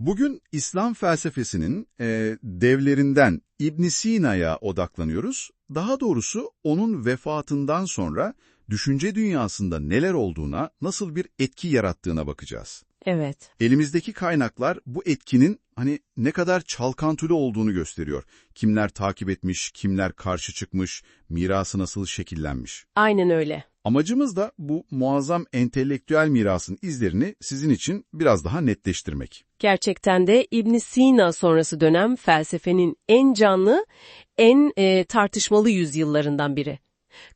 Bugün İslam felsefesinin e, devlerinden İbn Sina'ya odaklanıyoruz. Daha doğrusu onun vefatından sonra düşünce dünyasında neler olduğuna, nasıl bir etki yarattığına bakacağız. Evet. Elimizdeki kaynaklar bu etkinin hani ne kadar çalkantılı olduğunu gösteriyor. Kimler takip etmiş, kimler karşı çıkmış, mirası nasıl şekillenmiş. Aynen öyle. Amacımız da bu muazzam entelektüel mirasın izlerini sizin için biraz daha netleştirmek. Gerçekten de ibn Sina sonrası dönem felsefenin en canlı, en e, tartışmalı yüzyıllarından biri.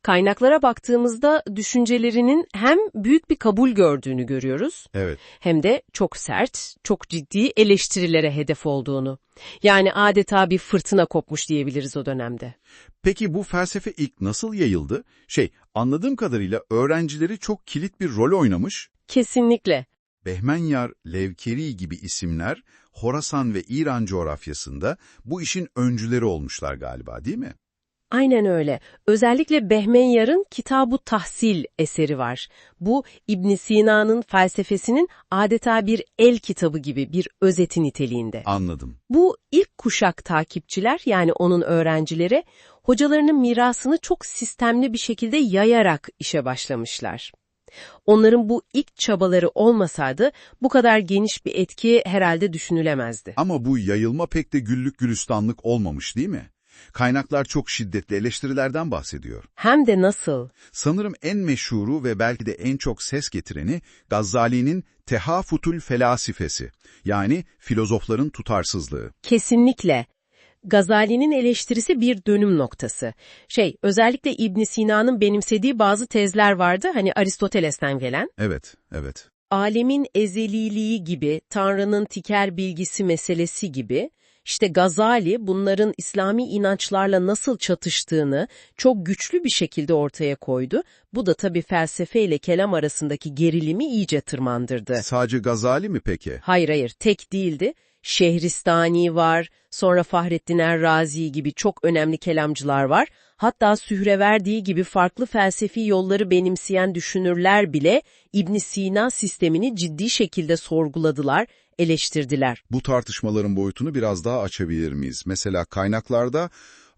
Kaynaklara baktığımızda düşüncelerinin hem büyük bir kabul gördüğünü görüyoruz, Evet. hem de çok sert, çok ciddi eleştirilere hedef olduğunu. Yani adeta bir fırtına kopmuş diyebiliriz o dönemde. Peki bu felsefe ilk nasıl yayıldı? Şey, anladığım kadarıyla öğrencileri çok kilit bir rol oynamış. Kesinlikle. Behmenyar, Levkeri gibi isimler Horasan ve İran coğrafyasında bu işin öncüleri olmuşlar galiba değil mi? Aynen öyle. Özellikle Behmenyar'ın Kitab-ı Tahsil eseri var. Bu İbn Sina'nın felsefesinin adeta bir el kitabı gibi bir özeti niteliğinde. Anladım. Bu ilk kuşak takipçiler yani onun öğrencileri hocalarının mirasını çok sistemli bir şekilde yayarak işe başlamışlar. Onların bu ilk çabaları olmasaydı bu kadar geniş bir etki herhalde düşünülemezdi. Ama bu yayılma pek de güllük gülistanlık olmamış değil mi? Kaynaklar çok şiddetli eleştirilerden bahsediyor. Hem de nasıl? Sanırım en meşhuru ve belki de en çok ses getireni Gazali'nin Tehafutul Felasifesi yani filozofların tutarsızlığı. Kesinlikle. Gazali'nin eleştirisi bir dönüm noktası. Şey, özellikle İbn Sina'nın benimsediği bazı tezler vardı, hani Aristoteles'ten gelen. Evet, evet. Alemin ezeliliği gibi, Tanrı'nın tiker bilgisi meselesi gibi, işte Gazali bunların İslami inançlarla nasıl çatıştığını çok güçlü bir şekilde ortaya koydu. Bu da tabii felsefe ile kelam arasındaki gerilimi iyice tırmandırdı. Sadece Gazali mi peki? Hayır hayır tek değildi. Şehristani var, sonra Fahrettin Errazi gibi çok önemli kelamcılar var. Hatta Sühreverdi gibi farklı felsefi yolları benimseyen düşünürler bile İbn Sina sistemini ciddi şekilde sorguladılar, eleştirdiler. Bu tartışmaların boyutunu biraz daha açabilir miyiz? Mesela kaynaklarda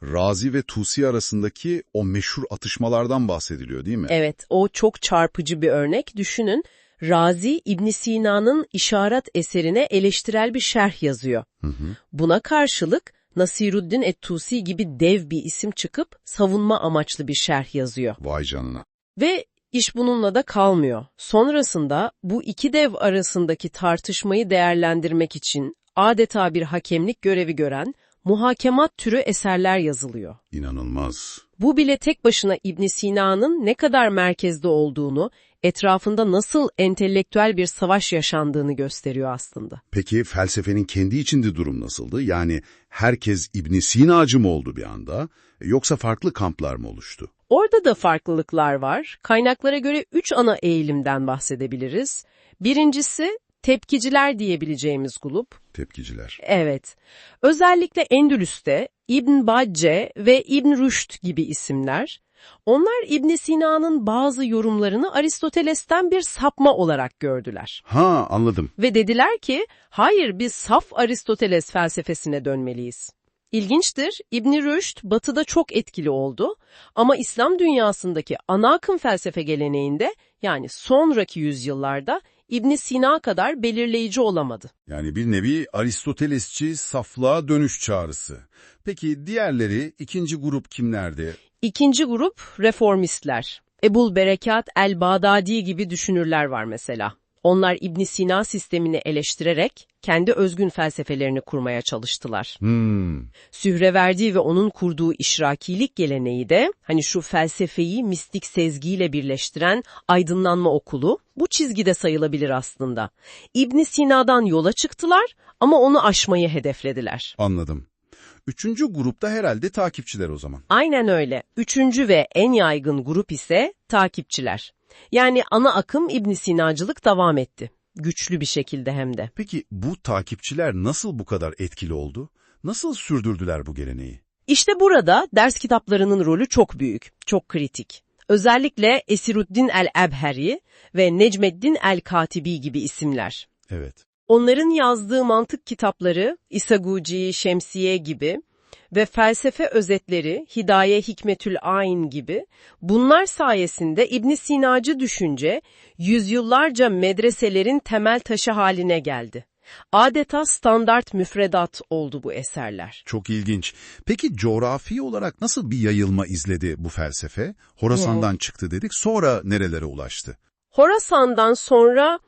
Razi ve Tusi arasındaki o meşhur atışmalardan bahsediliyor değil mi? Evet, o çok çarpıcı bir örnek. Düşünün, Razi İbn Sina'nın işaret eserine eleştirel bir şerh yazıyor. Hı hı. Buna karşılık Nasiruddin et-Tusi gibi dev bir isim çıkıp savunma amaçlı bir şerh yazıyor. Vay canına. Ve iş bununla da kalmıyor. Sonrasında bu iki dev arasındaki tartışmayı değerlendirmek için adeta bir hakemlik görevi gören muhakemat türü eserler yazılıyor. İnanılmaz. Bu bile tek başına İbn Sina'nın ne kadar merkezde olduğunu, etrafında nasıl entelektüel bir savaş yaşandığını gösteriyor aslında. Peki felsefenin kendi içinde durum nasıldı? Yani herkes İbn Sina'cı mı oldu bir anda? Yoksa farklı kamplar mı oluştu? Orada da farklılıklar var. Kaynaklara göre üç ana eğilimden bahsedebiliriz. Birincisi tepkiciler diyebileceğimiz grup. Tepkiciler. Evet. Özellikle Endülüs'te İbn Bacce ve İbn Rüşd gibi isimler. Onlar İbn Sina'nın bazı yorumlarını Aristoteles'ten bir sapma olarak gördüler. Ha anladım. Ve dediler ki, hayır biz saf Aristoteles felsefesine dönmeliyiz. İlginçtir, İbn Rüşd batıda çok etkili oldu ama İslam dünyasındaki ana akım felsefe geleneğinde yani sonraki yüzyıllarda İbn Sina kadar belirleyici olamadı. Yani bir nevi Aristotelesçi saflığa dönüş çağrısı. Peki diğerleri ikinci grup kimlerdi? İkinci grup reformistler. Ebul Berekat el-Bağdadi gibi düşünürler var mesela. Onlar İbn Sina sistemini eleştirerek kendi özgün felsefelerini kurmaya çalıştılar. Hmm. Sühreverdi ve onun kurduğu işrakilik geleneği de hani şu felsefeyi mistik sezgiyle birleştiren aydınlanma okulu bu çizgide sayılabilir aslında. İbn Sina'dan yola çıktılar ama onu aşmayı hedeflediler. Anladım. Üçüncü grupta herhalde takipçiler o zaman. Aynen öyle. Üçüncü ve en yaygın grup ise takipçiler. Yani ana akım İbn Sinacılık devam etti. Güçlü bir şekilde hem de. Peki bu takipçiler nasıl bu kadar etkili oldu? Nasıl sürdürdüler bu geleneği? İşte burada ders kitaplarının rolü çok büyük, çok kritik. Özellikle Esiruddin el-Ebheri ve Necmeddin el-Katibi gibi isimler. Evet. Onların yazdığı mantık kitapları, İsaguci, Şemsiye gibi ve felsefe özetleri, Hidaye Hikmetül Ayn gibi, bunlar sayesinde İbn Sinacı düşünce, yüzyıllarca medreselerin temel taşı haline geldi. Adeta standart müfredat oldu bu eserler. Çok ilginç. Peki coğrafi olarak nasıl bir yayılma izledi bu felsefe? Horasan'dan çıktı dedik, sonra nerelere ulaştı? Horasan'dan sonra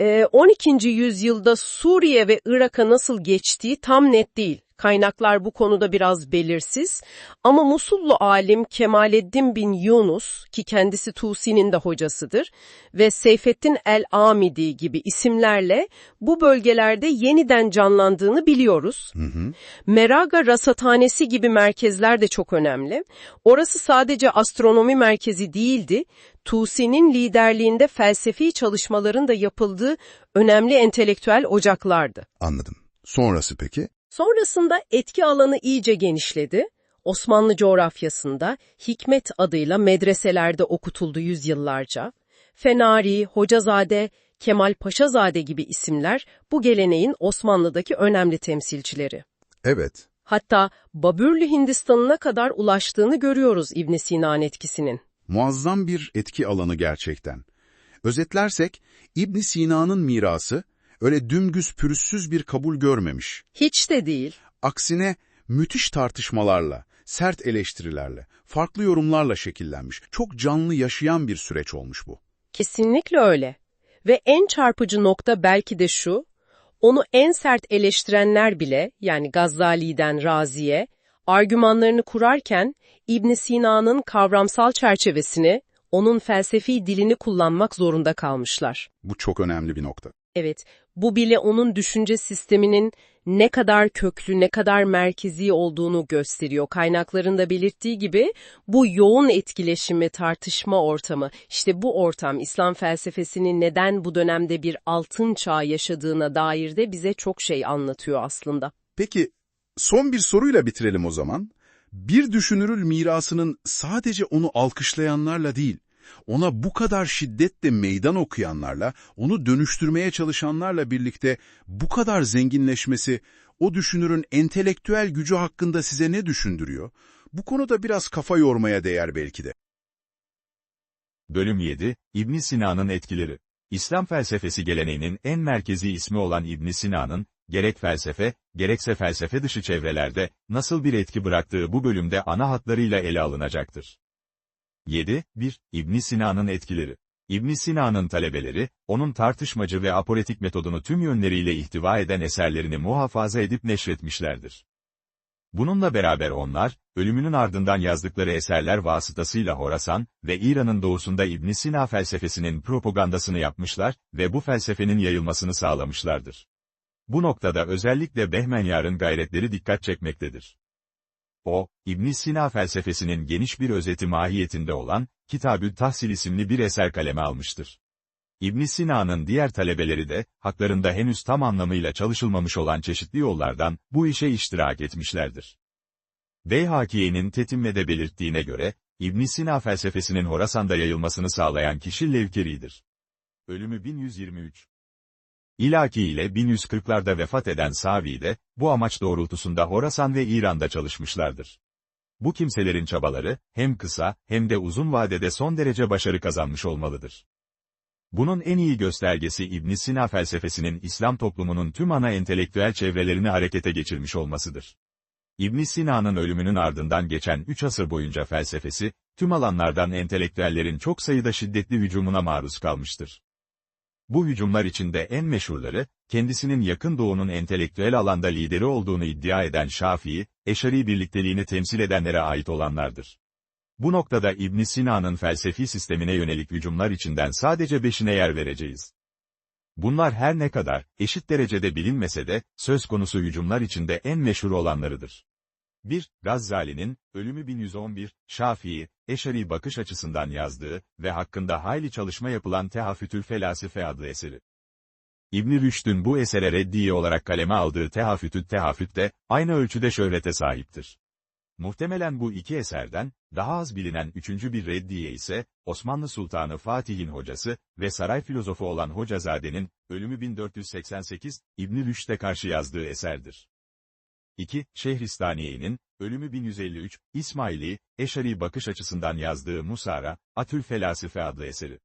e, 12. yüzyılda Suriye ve Irak'a nasıl geçtiği tam net değil. Kaynaklar bu konuda biraz belirsiz ama Musullu alim Kemaleddin bin Yunus ki kendisi Tusi'nin de hocasıdır ve Seyfettin el-Amidi gibi isimlerle bu bölgelerde yeniden canlandığını biliyoruz. Hı hı. Meraga Rasathanesi gibi merkezler de çok önemli. Orası sadece astronomi merkezi değildi, Tusi'nin liderliğinde felsefi çalışmaların da yapıldığı önemli entelektüel ocaklardı. Anladım. Sonrası peki? Sonrasında etki alanı iyice genişledi. Osmanlı coğrafyasında Hikmet adıyla medreselerde okutuldu yüzyıllarca. Fenari, Hocazade, Kemal Paşazade gibi isimler bu geleneğin Osmanlı'daki önemli temsilcileri. Evet. Hatta Babürlü Hindistan'ına kadar ulaştığını görüyoruz İbn Sina'nın etkisinin. Muazzam bir etki alanı gerçekten. Özetlersek, İbn Sina'nın mirası öyle dümgüz pürüzsüz bir kabul görmemiş. Hiç de değil. Aksine müthiş tartışmalarla, sert eleştirilerle, farklı yorumlarla şekillenmiş. Çok canlı yaşayan bir süreç olmuş bu. Kesinlikle öyle. Ve en çarpıcı nokta belki de şu, onu en sert eleştirenler bile, yani Gazali'den Razi'ye, argümanlarını kurarken İbn Sina'nın kavramsal çerçevesini, onun felsefi dilini kullanmak zorunda kalmışlar. Bu çok önemli bir nokta. Evet, bu bile onun düşünce sisteminin ne kadar köklü, ne kadar merkezi olduğunu gösteriyor. Kaynaklarında belirttiği gibi bu yoğun etkileşimi, tartışma ortamı, işte bu ortam İslam felsefesinin neden bu dönemde bir altın çağ yaşadığına dair de bize çok şey anlatıyor aslında. Peki, son bir soruyla bitirelim o zaman. Bir düşünürül mirasının sadece onu alkışlayanlarla değil, ona bu kadar şiddetle meydan okuyanlarla, onu dönüştürmeye çalışanlarla birlikte bu kadar zenginleşmesi, o düşünürün entelektüel gücü hakkında size ne düşündürüyor? Bu konuda biraz kafa yormaya değer belki de. Bölüm 7, İbn Sina'nın etkileri. İslam felsefesi geleneğinin en merkezi ismi olan İbn Sina'nın, gerek felsefe, gerekse felsefe dışı çevrelerde, nasıl bir etki bıraktığı bu bölümde ana hatlarıyla ele alınacaktır. 7. 1. İbn Sina'nın etkileri. İbn Sina'nın talebeleri, onun tartışmacı ve aporetik metodunu tüm yönleriyle ihtiva eden eserlerini muhafaza edip neşretmişlerdir. Bununla beraber onlar, ölümünün ardından yazdıkları eserler vasıtasıyla Horasan ve İran'ın doğusunda İbn Sina felsefesinin propagandasını yapmışlar ve bu felsefenin yayılmasını sağlamışlardır. Bu noktada özellikle Behmenyar'ın gayretleri dikkat çekmektedir. O, ibn Sina felsefesinin geniş bir özeti mahiyetinde olan, Kitabü Tahsil isimli bir eser kaleme almıştır. ibn Sina'nın diğer talebeleri de, haklarında henüz tam anlamıyla çalışılmamış olan çeşitli yollardan, bu işe iştirak etmişlerdir. Beyhakiye'nin tetimlede belirttiğine göre, ibn Sina felsefesinin Horasan'da yayılmasını sağlayan kişi Levkeri'dir. Ölümü 1123 İlaki ile 1140'larda vefat eden Savi de, bu amaç doğrultusunda Horasan ve İran'da çalışmışlardır. Bu kimselerin çabaları, hem kısa, hem de uzun vadede son derece başarı kazanmış olmalıdır. Bunun en iyi göstergesi İbn Sina felsefesinin İslam toplumunun tüm ana entelektüel çevrelerini harekete geçirmiş olmasıdır. İbn Sina'nın ölümünün ardından geçen 3 asır boyunca felsefesi, tüm alanlardan entelektüellerin çok sayıda şiddetli hücumuna maruz kalmıştır. Bu hücumlar içinde en meşhurları, kendisinin yakın doğunun entelektüel alanda lideri olduğunu iddia eden Şafii, Eşari birlikteliğini temsil edenlere ait olanlardır. Bu noktada İbn Sina'nın felsefi sistemine yönelik hücumlar içinden sadece beşine yer vereceğiz. Bunlar her ne kadar, eşit derecede bilinmese de, söz konusu hücumlar içinde en meşhur olanlarıdır. 1. Gazzali'nin, Ölümü 1111, Şafii, Eşari bakış açısından yazdığı ve hakkında hayli çalışma yapılan Tehafütül Felasife adlı eseri. ibn Rüşd'ün bu esere reddiye olarak kaleme aldığı Tehafütül Tehafüt de, aynı ölçüde şöhrete sahiptir. Muhtemelen bu iki eserden, daha az bilinen üçüncü bir reddiye ise, Osmanlı Sultanı Fatih'in hocası ve saray filozofu olan Hocazade'nin, ölümü 1488, İbn-i Rüşd'e karşı yazdığı eserdir. 2. Şehristaniye'nin, ölümü 1153, İsmaili, Eşari bakış açısından yazdığı Musara, Atül Felasife adlı eseri.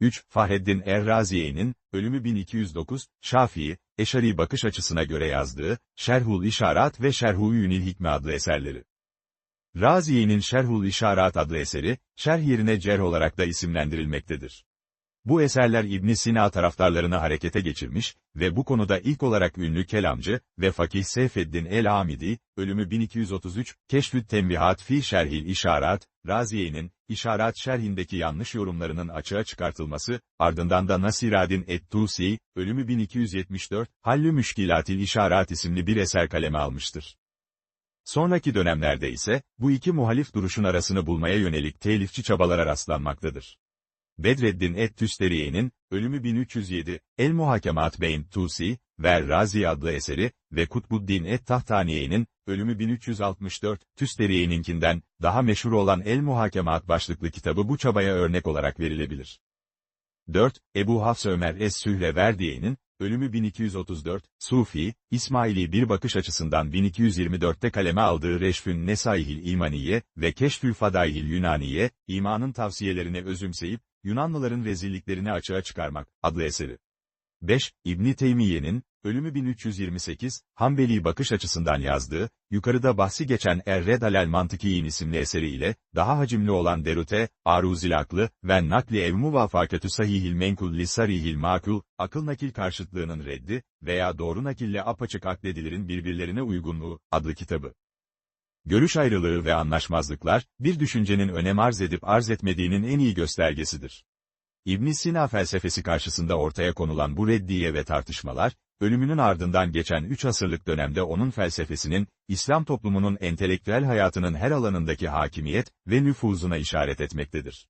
3. Fahreddin Erraziye'nin, ölümü 1209, Şafii, Eşari bakış açısına göre yazdığı, Şerhul İşarat ve Şerhu Yünil Hikme adlı eserleri. Raziye'nin Şerhul İşarat adlı eseri, şerh yerine cerh olarak da isimlendirilmektedir. Bu eserler İbn Sina taraftarlarını harekete geçirmiş ve bu konuda ilk olarak ünlü kelamcı ve fakih Seyfeddin el-Amidi, ölümü 1233, Keşfü't Tembihat fi Şerhil İşarat, Raziye'nin, İşarat şerhindeki yanlış yorumlarının açığa çıkartılması, ardından da Nasiradin et-Tusi, ölümü 1274, Hallü Müşkilatil İşarat isimli bir eser kaleme almıştır. Sonraki dönemlerde ise, bu iki muhalif duruşun arasını bulmaya yönelik telifçi çabalara rastlanmaktadır. Bedreddin et-Tüsteriye'nin, ölümü 1307, El Muhakemat Beyn Tusi, ve Razi adlı eseri ve Kutbuddin et-Tahtaniye'nin, ölümü 1364, Tüsteriye'ninkinden, daha meşhur olan El Muhakemat başlıklı kitabı bu çabaya örnek olarak verilebilir. 4. Ebu Hafs Ömer Es-Sühreverdiye'nin, ölümü 1234, Sufi, İsmaili bir bakış açısından 1224'te kaleme aldığı Reşfün Nesaihil İmaniye ve Keşfül Fadaihil Yunaniye, imanın tavsiyelerini özümseyip, Yunanlıların rezilliklerini açığa çıkarmak, adlı eseri. 5. İbni Teymiye'nin, ölümü 1328, Hanbeli bakış açısından yazdığı, yukarıda bahsi geçen Er-Red alel Mantıkiyin isimli eseriyle, daha hacimli olan Derute, Aruzil aklı ve Nakli ev muvafakatü sahihil menkul li sarihil makul, akıl nakil karşıtlığının reddi veya doğru nakille apaçık akdedilerin birbirlerine uygunluğu, adlı kitabı. Görüş ayrılığı ve anlaşmazlıklar, bir düşüncenin önem arz edip arz etmediğinin en iyi göstergesidir. ibn Sina felsefesi karşısında ortaya konulan bu reddiye ve tartışmalar, ölümünün ardından geçen üç asırlık dönemde onun felsefesinin, İslam toplumunun entelektüel hayatının her alanındaki hakimiyet ve nüfuzuna işaret etmektedir.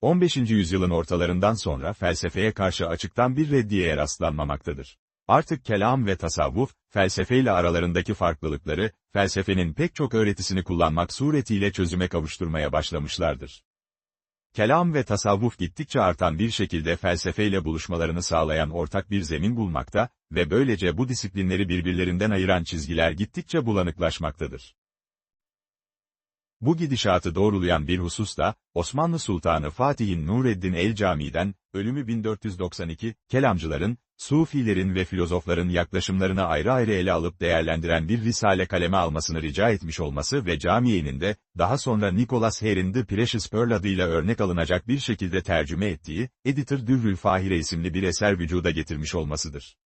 15. yüzyılın ortalarından sonra felsefeye karşı açıktan bir reddiyeye rastlanmamaktadır. Artık kelam ve tasavvuf, felsefeyle aralarındaki farklılıkları, felsefenin pek çok öğretisini kullanmak suretiyle çözüme kavuşturmaya başlamışlardır. Kelam ve tasavvuf gittikçe artan bir şekilde felsefeyle buluşmalarını sağlayan ortak bir zemin bulmakta ve böylece bu disiplinleri birbirlerinden ayıran çizgiler gittikçe bulanıklaşmaktadır. Bu gidişatı doğrulayan bir husus da, Osmanlı Sultanı Fatih'in Nureddin el-Cami'den, ölümü 1492, kelamcıların, Sufilerin ve filozofların yaklaşımlarını ayrı ayrı ele alıp değerlendiren bir risale kaleme almasını rica etmiş olması ve camiyenin de, daha sonra Nicholas Hare'in The Precious Pearl adıyla örnek alınacak bir şekilde tercüme ettiği, Editor Dürrül Fahire isimli bir eser vücuda getirmiş olmasıdır.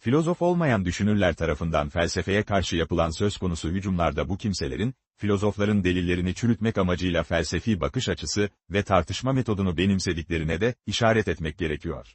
Filozof olmayan düşünürler tarafından felsefeye karşı yapılan söz konusu hücumlarda bu kimselerin, filozofların delillerini çürütmek amacıyla felsefi bakış açısı ve tartışma metodunu benimsediklerine de işaret etmek gerekiyor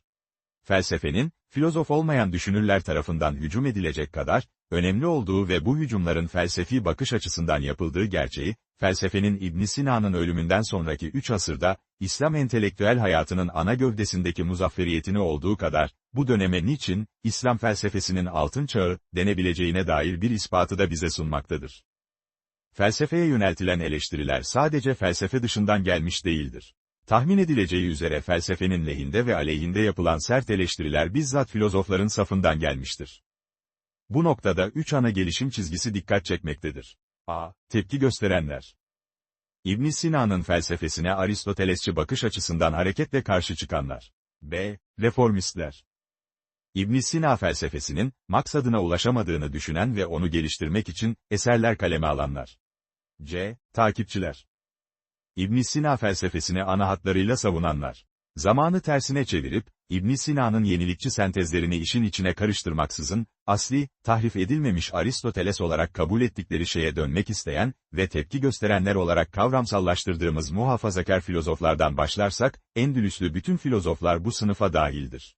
felsefenin, filozof olmayan düşünürler tarafından hücum edilecek kadar, önemli olduğu ve bu hücumların felsefi bakış açısından yapıldığı gerçeği, felsefenin İbn Sina'nın ölümünden sonraki üç asırda, İslam entelektüel hayatının ana gövdesindeki muzafferiyetini olduğu kadar, bu döneme niçin, İslam felsefesinin altın çağı, denebileceğine dair bir ispatı da bize sunmaktadır. Felsefeye yöneltilen eleştiriler sadece felsefe dışından gelmiş değildir. Tahmin edileceği üzere felsefenin lehinde ve aleyhinde yapılan sert eleştiriler bizzat filozofların safından gelmiştir. Bu noktada üç ana gelişim çizgisi dikkat çekmektedir. A. Tepki gösterenler. ibn Sina'nın felsefesine Aristotelesçi bakış açısından hareketle karşı çıkanlar. B. Reformistler. İbn Sina felsefesinin, maksadına ulaşamadığını düşünen ve onu geliştirmek için, eserler kaleme alanlar. C. Takipçiler. İbn Sina felsefesini ana hatlarıyla savunanlar. Zamanı tersine çevirip, İbn Sina'nın yenilikçi sentezlerini işin içine karıştırmaksızın, asli, tahrif edilmemiş Aristoteles olarak kabul ettikleri şeye dönmek isteyen ve tepki gösterenler olarak kavramsallaştırdığımız muhafazakar filozoflardan başlarsak, Endülüslü bütün filozoflar bu sınıfa dahildir.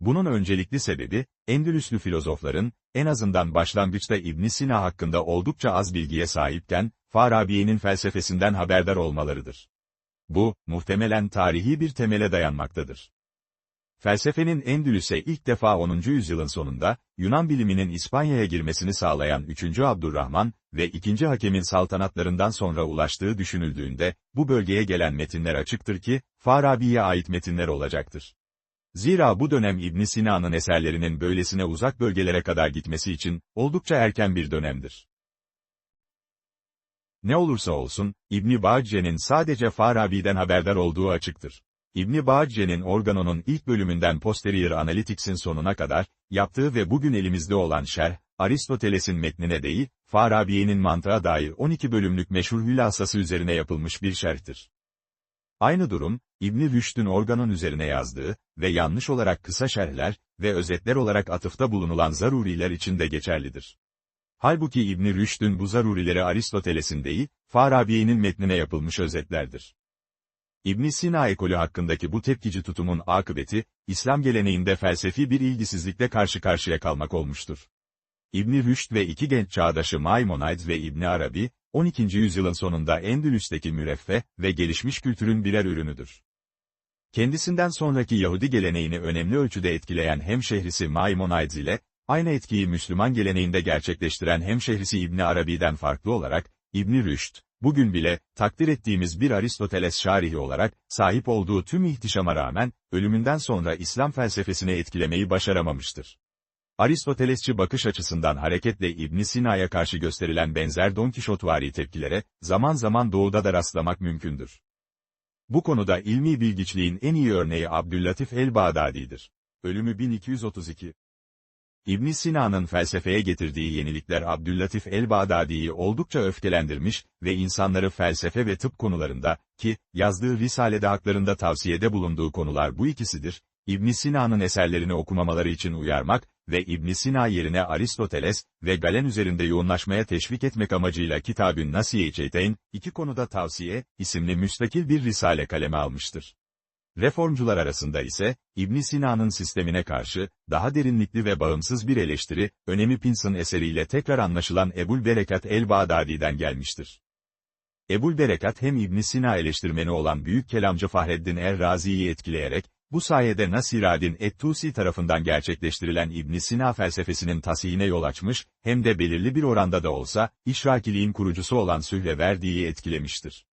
Bunun öncelikli sebebi, Endülüslü filozofların, en azından başlangıçta İbn Sina hakkında oldukça az bilgiye sahipken, Farabi'nin felsefesinden haberdar olmalarıdır. Bu, muhtemelen tarihi bir temele dayanmaktadır. Felsefenin Endülüs'e ilk defa 10. yüzyılın sonunda, Yunan biliminin İspanya'ya girmesini sağlayan 3. Abdurrahman ve 2. Hakem'in saltanatlarından sonra ulaştığı düşünüldüğünde, bu bölgeye gelen metinler açıktır ki, Farabi'ye ait metinler olacaktır. Zira bu dönem İbn Sina'nın eserlerinin böylesine uzak bölgelere kadar gitmesi için, oldukça erken bir dönemdir. Ne olursa olsun, İbni Bağce'nin sadece Farabi'den haberdar olduğu açıktır. İbni Bağce'nin Organo'nun ilk bölümünden Posterior Analytics'in sonuna kadar, yaptığı ve bugün elimizde olan şerh, Aristoteles'in metnine değil, Farabi'nin mantığa dair 12 bölümlük meşhur hülasası üzerine yapılmış bir şerhtir. Aynı durum, İbni Rüşd'ün Organon üzerine yazdığı ve yanlış olarak kısa şerhler ve özetler olarak atıfta bulunulan zaruriler için de geçerlidir. Halbuki İbni Rüşd'ün bu zarurileri Aristoteles'in değil, Farabi'nin metnine yapılmış özetlerdir. ibn Sina ekolü hakkındaki bu tepkici tutumun akıbeti, İslam geleneğinde felsefi bir ilgisizlikle karşı karşıya kalmak olmuştur. ibn Rüşd ve iki genç çağdaşı Maimonides ve İbn Arabi, 12. yüzyılın sonunda Endülüs'teki müreffeh ve gelişmiş kültürün birer ürünüdür. Kendisinden sonraki Yahudi geleneğini önemli ölçüde etkileyen hemşehrisi Maimonides ile, aynı etkiyi Müslüman geleneğinde gerçekleştiren hemşehrisi İbni Arabi'den farklı olarak, İbni Rüşd, bugün bile, takdir ettiğimiz bir Aristoteles şarihi olarak, sahip olduğu tüm ihtişama rağmen, ölümünden sonra İslam felsefesini etkilemeyi başaramamıştır. Aristotelesçi bakış açısından hareketle İbn Sina'ya karşı gösterilen benzer Don Kişotvari tepkilere, zaman zaman doğuda da rastlamak mümkündür. Bu konuda ilmi bilgiçliğin en iyi örneği Abdüllatif el-Bağdadi'dir. Ölümü 1232. ibn Sina'nın felsefeye getirdiği yenilikler Abdüllatif el-Bağdadi'yi oldukça öfkelendirmiş ve insanları felsefe ve tıp konularında, ki, yazdığı Risale'de haklarında tavsiyede bulunduğu konular bu ikisidir, ibn Sina'nın eserlerini okumamaları için uyarmak ve ibn Sina yerine Aristoteles ve Galen üzerinde yoğunlaşmaya teşvik etmek amacıyla Kitab-ı Nasiye-i iki konuda tavsiye, isimli müstakil bir risale kaleme almıştır. Reformcular arasında ise, ibn Sina'nın sistemine karşı, daha derinlikli ve bağımsız bir eleştiri, önemi Pinson eseriyle tekrar anlaşılan Ebul Berekat el-Bağdadi'den gelmiştir. Ebul Berekat hem ibn Sina eleştirmeni olan büyük kelamcı Fahreddin er-Razi'yi etkileyerek, bu sayede Nasiradin et-Tusi tarafından gerçekleştirilen ibn Sina felsefesinin tasihine yol açmış, hem de belirli bir oranda da olsa, işrakiliğin kurucusu olan Sühre Verdi'yi etkilemiştir.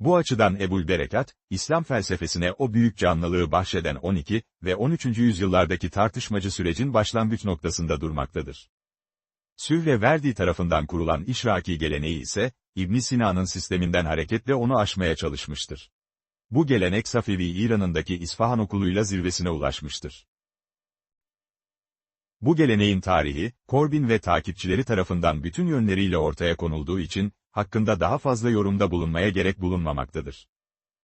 Bu açıdan Ebul Berekat, İslam felsefesine o büyük canlılığı bahşeden 12 ve 13. yüzyıllardaki tartışmacı sürecin başlangıç noktasında durmaktadır. Sühre Verdi tarafından kurulan işraki geleneği ise, ibn Sina'nın sisteminden hareketle onu aşmaya çalışmıştır. Bu gelenek Safevi İran'ındaki İsfahan okuluyla zirvesine ulaşmıştır. Bu geleneğin tarihi, Corbin ve takipçileri tarafından bütün yönleriyle ortaya konulduğu için, hakkında daha fazla yorumda bulunmaya gerek bulunmamaktadır.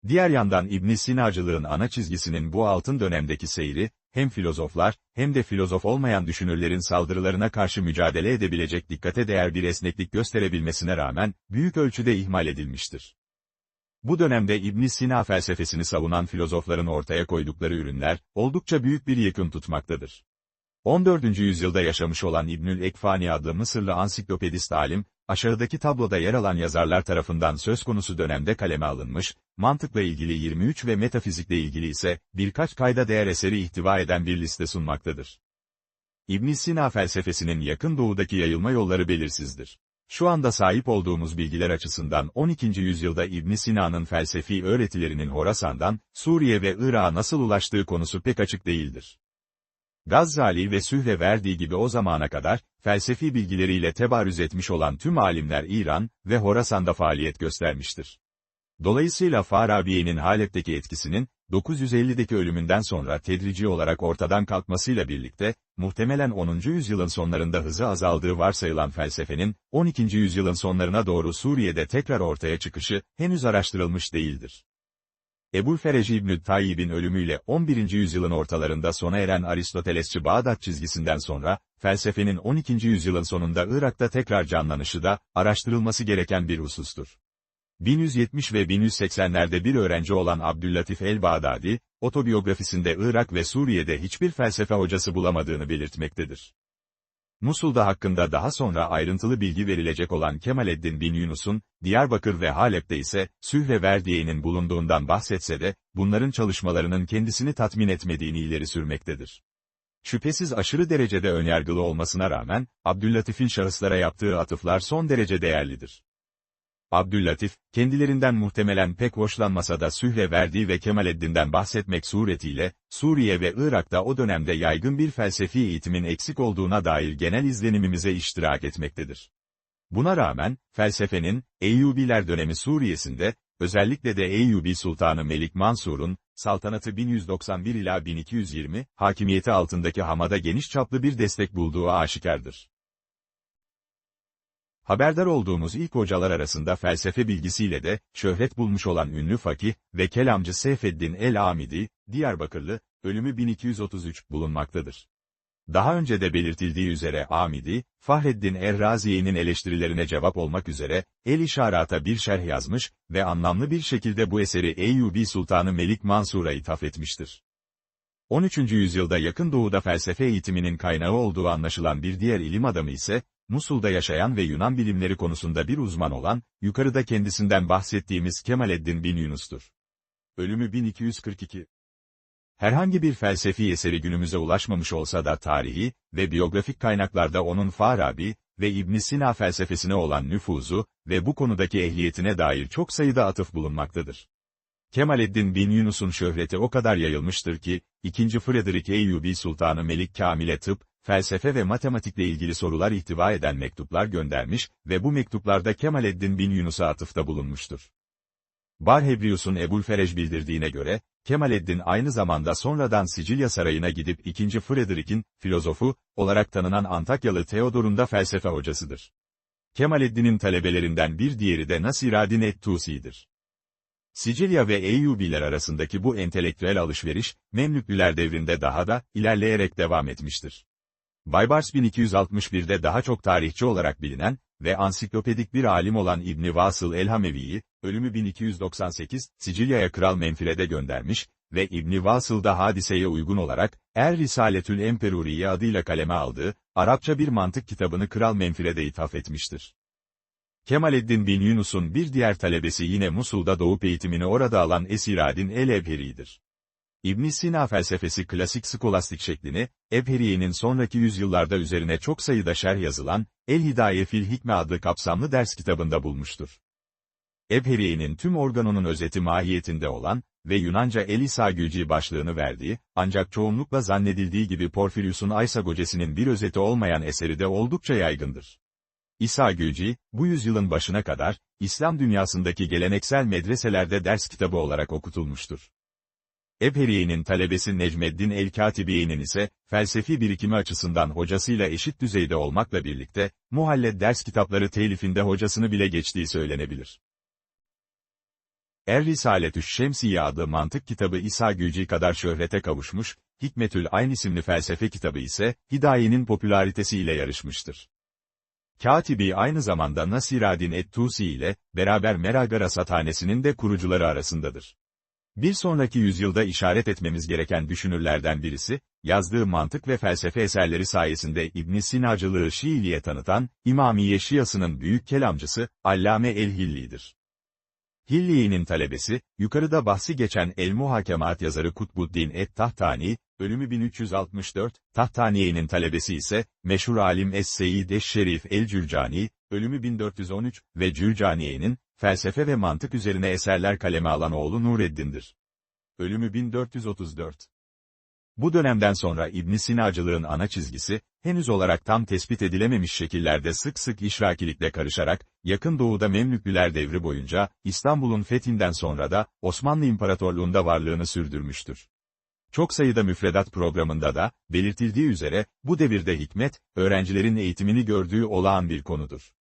Diğer yandan İbn Sinacılığın ana çizgisinin bu altın dönemdeki seyri, hem filozoflar, hem de filozof olmayan düşünürlerin saldırılarına karşı mücadele edebilecek dikkate değer bir esneklik gösterebilmesine rağmen, büyük ölçüde ihmal edilmiştir. Bu dönemde İbn Sina felsefesini savunan filozofların ortaya koydukları ürünler, oldukça büyük bir yakın tutmaktadır. 14. yüzyılda yaşamış olan İbnül Ekfani adlı Mısırlı ansiklopedist alim, aşağıdaki tabloda yer alan yazarlar tarafından söz konusu dönemde kaleme alınmış, mantıkla ilgili 23 ve metafizikle ilgili ise birkaç kayda değer eseri ihtiva eden bir liste sunmaktadır. İbn Sina felsefesinin yakın doğudaki yayılma yolları belirsizdir. Şu anda sahip olduğumuz bilgiler açısından 12. yüzyılda İbn Sina'nın felsefi öğretilerinin Horasan'dan, Suriye ve Irak'a nasıl ulaştığı konusu pek açık değildir. Gazzali ve Sühre verdiği gibi o zamana kadar, felsefi bilgileriyle tebarüz etmiş olan tüm alimler İran ve Horasan'da faaliyet göstermiştir. Dolayısıyla Farabi'nin Halep'teki etkisinin, 950'deki ölümünden sonra tedrici olarak ortadan kalkmasıyla birlikte, muhtemelen 10. yüzyılın sonlarında hızı azaldığı varsayılan felsefenin, 12. yüzyılın sonlarına doğru Suriye'de tekrar ortaya çıkışı, henüz araştırılmış değildir. Ebul Fereci İbnü Tayyib'in ölümüyle 11. yüzyılın ortalarında sona eren Aristotelesçi Bağdat çizgisinden sonra, felsefenin 12. yüzyılın sonunda Irak'ta tekrar canlanışı da, araştırılması gereken bir husustur. 1170 ve 1180'lerde bir öğrenci olan Abdüllatif el-Bağdadi, otobiyografisinde Irak ve Suriye'de hiçbir felsefe hocası bulamadığını belirtmektedir. Musul'da hakkında daha sonra ayrıntılı bilgi verilecek olan Kemaleddin bin Yunus'un, Diyarbakır ve Halep'te ise Sühre Verdiye'nin bulunduğundan bahsetse de, bunların çalışmalarının kendisini tatmin etmediğini ileri sürmektedir. Şüphesiz aşırı derecede önyargılı olmasına rağmen, Abdüllatif'in şahıslara yaptığı atıflar son derece değerlidir. Abdüllatif, kendilerinden muhtemelen pek hoşlanmasa da Sühre verdiği ve Kemaleddin'den bahsetmek suretiyle, Suriye ve Irak'ta o dönemde yaygın bir felsefi eğitimin eksik olduğuna dair genel izlenimimize iştirak etmektedir. Buna rağmen, felsefenin, Eyyubiler dönemi Suriye'sinde, özellikle de Eyyubi Sultanı Melik Mansur'un, saltanatı 1191 ila 1220, hakimiyeti altındaki Hamad'a geniş çaplı bir destek bulduğu aşikardır. Haberdar olduğumuz ilk hocalar arasında felsefe bilgisiyle de, şöhret bulmuş olan ünlü fakih ve kelamcı Seyfeddin el-Amidi, Diyarbakırlı, ölümü 1233 bulunmaktadır. Daha önce de belirtildiği üzere Amidi, Fahreddin Erraziye'nin eleştirilerine cevap olmak üzere, El-İşarat'a bir şerh yazmış ve anlamlı bir şekilde bu eseri Eyyubi Sultanı Melik Mansur'a ithaf etmiştir. 13. yüzyılda yakın doğuda felsefe eğitiminin kaynağı olduğu anlaşılan bir diğer ilim adamı ise, Musul'da yaşayan ve Yunan bilimleri konusunda bir uzman olan, yukarıda kendisinden bahsettiğimiz Kemaleddin bin Yunus'tur. Ölümü 1242. Herhangi bir felsefi eseri günümüze ulaşmamış olsa da tarihi ve biyografik kaynaklarda onun Farabi ve İbn Sina felsefesine olan nüfuzu ve bu konudaki ehliyetine dair çok sayıda atıf bulunmaktadır. Kemaleddin bin Yunus'un şöhreti o kadar yayılmıştır ki, 2. Frederick Eyyubi Sultanı Melik Kamil'e tıp, felsefe ve matematikle ilgili sorular ihtiva eden mektuplar göndermiş ve bu mektuplarda Kemaleddin bin Yunus'a atıfta bulunmuştur. Barhebrius'un Ebulferej bildirdiğine göre, Kemaleddin aynı zamanda sonradan Sicilya Sarayı'na gidip 2. Frederick'in, filozofu, olarak tanınan Antakyalı Theodor'un da felsefe hocasıdır. Kemaleddin'in talebelerinden bir diğeri de Nasiradin et-Tusi'dir. Sicilya ve Eyyubiler arasındaki bu entelektüel alışveriş, Memlüklüler devrinde daha da, ilerleyerek devam etmiştir. Baybars 1261'de daha çok tarihçi olarak bilinen ve ansiklopedik bir alim olan İbni Vasıl el-Hamevi'yi, ölümü 1298, Sicilya'ya Kral Menfire'de göndermiş ve İbni Vasıl da hadiseye uygun olarak, Er Risaletül Emperuriye adıyla kaleme aldığı, Arapça bir mantık kitabını Kral Menfire'de ithaf etmiştir. Kemaleddin bin Yunus'un bir diğer talebesi yine Musul'da doğup eğitimini orada alan Esiradin el-Ebheri'dir. İbn Sina felsefesi klasik skolastik şeklini, Ebheriye'nin sonraki yüzyıllarda üzerine çok sayıda şerh yazılan, El-Hidaye fil Hikme adlı kapsamlı ders kitabında bulmuştur. Ebheriye'nin tüm organonun özeti mahiyetinde olan ve Yunanca El-İsagüci başlığını verdiği, ancak çoğunlukla zannedildiği gibi Porfirius'un Aysagocesi'nin bir özeti olmayan eseri de oldukça yaygındır. İsa Gülci, bu yüzyılın başına kadar, İslam dünyasındaki geleneksel medreselerde ders kitabı olarak okutulmuştur. Ebheriye'nin talebesi Necmeddin el-Katibiye'nin ise, felsefi birikimi açısından hocasıyla eşit düzeyde olmakla birlikte, muhallet ders kitapları telifinde hocasını bile geçtiği söylenebilir. Er Risaletü Şemsiye adlı mantık kitabı İsa Gülci kadar şöhrete kavuşmuş, Hikmetül Ayn isimli felsefe kitabı ise, Hidaye'nin popülaritesiyle yarışmıştır. Katibi aynı zamanda Nasiradin et-Tusi ile, beraber Meraga Rasathanesi'nin de kurucuları arasındadır. Bir sonraki yüzyılda işaret etmemiz gereken düşünürlerden birisi, yazdığı mantık ve felsefe eserleri sayesinde İbn Sinacılığı Şiiliğe tanıtan, İmamiye Şiasının büyük kelamcısı, Allame el-Hilli'dir. Hilli'nin talebesi, yukarıda bahsi geçen El-Muhakemat yazarı Kutbuddin et-Tahtani, ölümü 1364, Tahtaniye'nin talebesi ise, meşhur alim Es-Seyyid Eş-Şerif el-Cürcani, ölümü 1413 ve Cürcaniye'nin, felsefe ve mantık üzerine eserler kaleme alan oğlu Nureddin'dir. Ölümü 1434. Bu dönemden sonra İbn Sinacılığın ana çizgisi, henüz olarak tam tespit edilememiş şekillerde sık sık işrakilikle karışarak, yakın doğuda Memlüklüler devri boyunca, İstanbul'un fethinden sonra da, Osmanlı İmparatorluğunda varlığını sürdürmüştür. Çok sayıda müfredat programında da, belirtildiği üzere, bu devirde hikmet, öğrencilerin eğitimini gördüğü olağan bir konudur.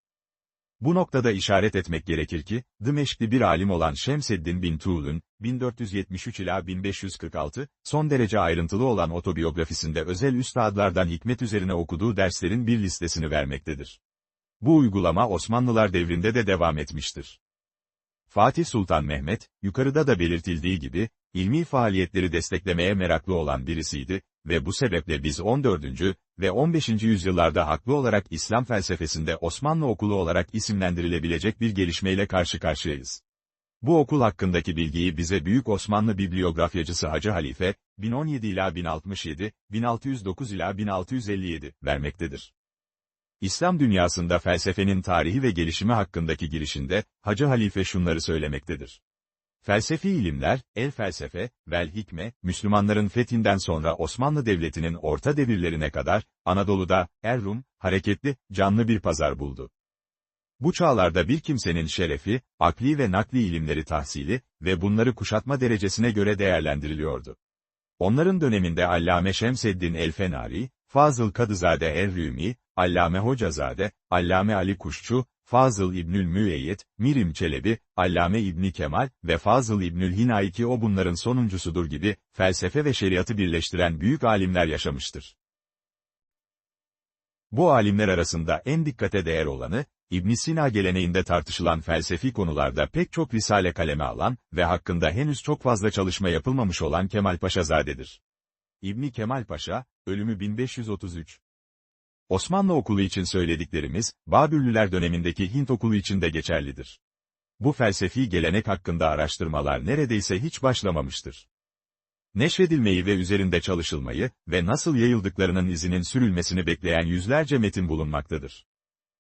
Bu noktada işaret etmek gerekir ki, Dımeşkli bir alim olan Şemseddin bin Tuğl'ün, 1473 ila 1546, son derece ayrıntılı olan otobiyografisinde özel üstadlardan hikmet üzerine okuduğu derslerin bir listesini vermektedir. Bu uygulama Osmanlılar devrinde de devam etmiştir. Fatih Sultan Mehmet, yukarıda da belirtildiği gibi, ilmi faaliyetleri desteklemeye meraklı olan birisiydi ve bu sebeple biz 14. ve 15. yüzyıllarda haklı olarak İslam felsefesinde Osmanlı okulu olarak isimlendirilebilecek bir gelişmeyle karşı karşıyayız. Bu okul hakkındaki bilgiyi bize Büyük Osmanlı bibliografyacısı Hacı Halife, 1017 ila 1067, 1609 ila 1657 vermektedir. İslam dünyasında felsefenin tarihi ve gelişimi hakkındaki girişinde, Hacı Halife şunları söylemektedir. Felsefi ilimler, el felsefe, vel hikme, Müslümanların fethinden sonra Osmanlı Devleti'nin orta devirlerine kadar, Anadolu'da, Errum, hareketli, canlı bir pazar buldu. Bu çağlarda bir kimsenin şerefi, akli ve nakli ilimleri tahsili ve bunları kuşatma derecesine göre değerlendiriliyordu. Onların döneminde Allame Şemseddin el-Fenari, Fazıl Kadızade er-Rümi, Allame Hocazade, Allame Ali Kuşçu, Fazıl İbnül Müeyyed, Mirim Çelebi, Allame İbni Kemal ve Fazıl İbnül Hinayi ki o bunların sonuncusudur gibi, felsefe ve şeriatı birleştiren büyük alimler yaşamıştır. Bu alimler arasında en dikkate değer olanı, ibn Sina geleneğinde tartışılan felsefi konularda pek çok risale kaleme alan ve hakkında henüz çok fazla çalışma yapılmamış olan Kemal Paşazade'dir. İbni Kemal Paşa, ölümü 1533. Osmanlı okulu için söylediklerimiz, Babürlüler dönemindeki Hint okulu için de geçerlidir. Bu felsefi gelenek hakkında araştırmalar neredeyse hiç başlamamıştır. Neşredilmeyi ve üzerinde çalışılmayı ve nasıl yayıldıklarının izinin sürülmesini bekleyen yüzlerce metin bulunmaktadır.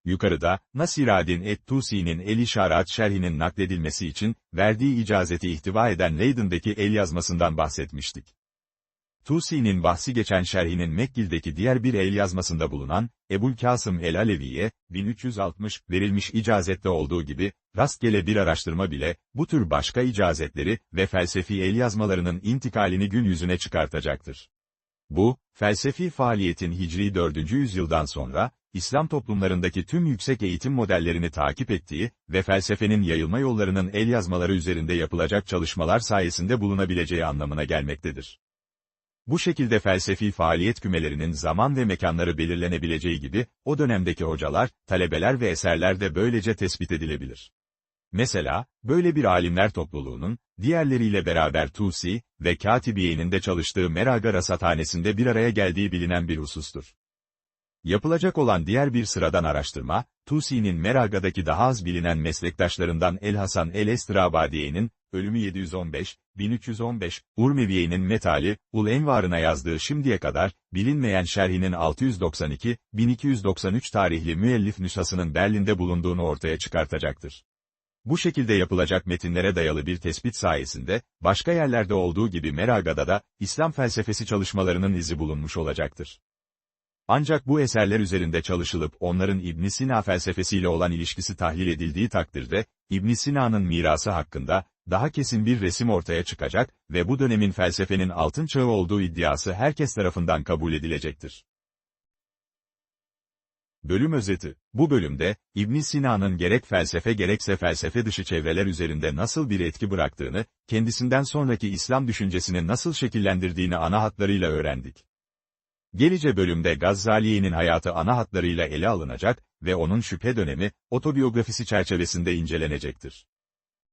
Yukarıda, Nasiradin et-Tusi'nin El-İşarat şerhinin nakledilmesi için, verdiği icazeti ihtiva eden Leiden'deki el yazmasından bahsetmiştik. Tusi'nin bahsi geçen şerhinin Mekkil'deki diğer bir el yazmasında bulunan, Ebul Kasım el-Alevi'ye, 1360, verilmiş icazette olduğu gibi, rastgele bir araştırma bile, bu tür başka icazetleri ve felsefi el yazmalarının intikalini gün yüzüne çıkartacaktır. Bu, felsefi faaliyetin Hicri 4. yüzyıldan sonra, İslam toplumlarındaki tüm yüksek eğitim modellerini takip ettiği ve felsefenin yayılma yollarının el yazmaları üzerinde yapılacak çalışmalar sayesinde bulunabileceği anlamına gelmektedir. Bu şekilde felsefi faaliyet kümelerinin zaman ve mekanları belirlenebileceği gibi, o dönemdeki hocalar, talebeler ve eserler de böylece tespit edilebilir. Mesela, böyle bir alimler topluluğunun, diğerleriyle beraber Tusi ve Katibiye'nin de çalıştığı Meraga Rasathanesi'nde bir araya geldiği bilinen bir husustur. Yapılacak olan diğer bir sıradan araştırma, Tusi'nin Meraga'daki daha az bilinen meslektaşlarından El Hasan El Estrabadiye'nin, ölümü 715, 1315, Urmeviye'nin Metali, Ul Envar'ına yazdığı şimdiye kadar, bilinmeyen şerhinin 692, 1293 tarihli müellif nüshasının Berlin'de bulunduğunu ortaya çıkartacaktır. Bu şekilde yapılacak metinlere dayalı bir tespit sayesinde, başka yerlerde olduğu gibi Meraga'da da, İslam felsefesi çalışmalarının izi bulunmuş olacaktır. Ancak bu eserler üzerinde çalışılıp onların İbn Sina felsefesiyle olan ilişkisi tahlil edildiği takdirde, İbn Sina'nın mirası hakkında, daha kesin bir resim ortaya çıkacak ve bu dönemin felsefenin altın çağı olduğu iddiası herkes tarafından kabul edilecektir. Bölüm özeti Bu bölümde, İbn Sina'nın gerek felsefe gerekse felsefe dışı çevreler üzerinde nasıl bir etki bıraktığını, kendisinden sonraki İslam düşüncesini nasıl şekillendirdiğini ana hatlarıyla öğrendik. Gelice bölümde Gazzali'nin hayatı ana hatlarıyla ele alınacak ve onun şüphe dönemi, otobiyografisi çerçevesinde incelenecektir.